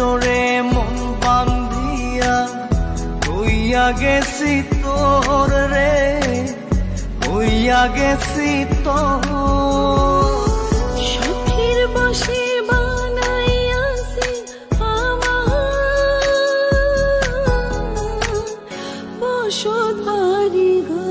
ভিতরে মন বান্ধিয়া কইয়া গেছি তোর রে কইয়া গেছি তোর। বসে